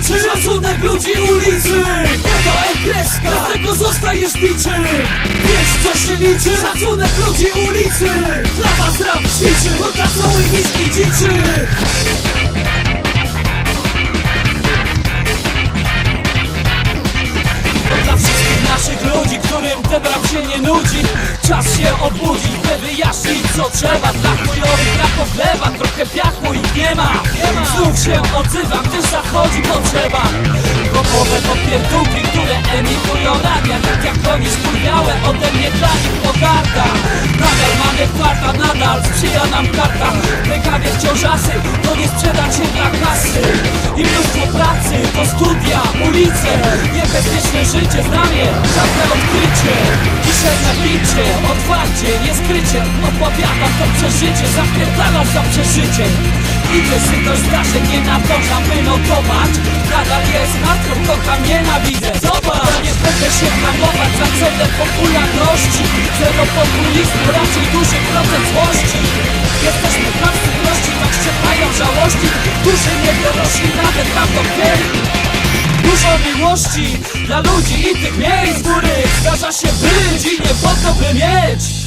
liczy Szacunek ludzi ulicy! To ekreska Dlatego zostajesz biczy Wiesz co się liczy? Szacunek ludzi ulicy! Dla was rap ćwiczy dla całej miski dziczy! Dla wszystkich naszych ludzi, którym ten się nie nudzi Czas się obudzić, by wyjaśnić co trzeba Dla chujowych na poglewa, trochę piachmu ich nie ma. Znów się odzywam, gdyż zachodzi Popowe to pierdółki, które emitują radia Tak jak oni spójniałe, ode mnie dla nich pogarda Nadal mamy kwarta, nadal sprzyja nam karta. Rękawie wciąż asy, to nie sprzedać się dla kasy. I mnóstwo pracy, to studia, ulice. Niebezpieczne życie, znamie, żadne odkrycie. Dzisiaj na bicie, otwarcie, nieskrycie Opowiadam to przeżycie, zapierdalam za przeżyciem. Idzie sytość zdarzeń, nie nadążam wynotować Nadal jest hardcore, kocham, nienawidzę. Zobacz, nie będę się hamować za celem popularności Zero populizmu, raczej duży procent złości. Jesteśmy chamscy prości, tak szczepają żałości. Duży nie dorośli, nawet to pięć Dużo miłości dla ludzi i tych miejsc, w których zdarza się być i nie po to by mieć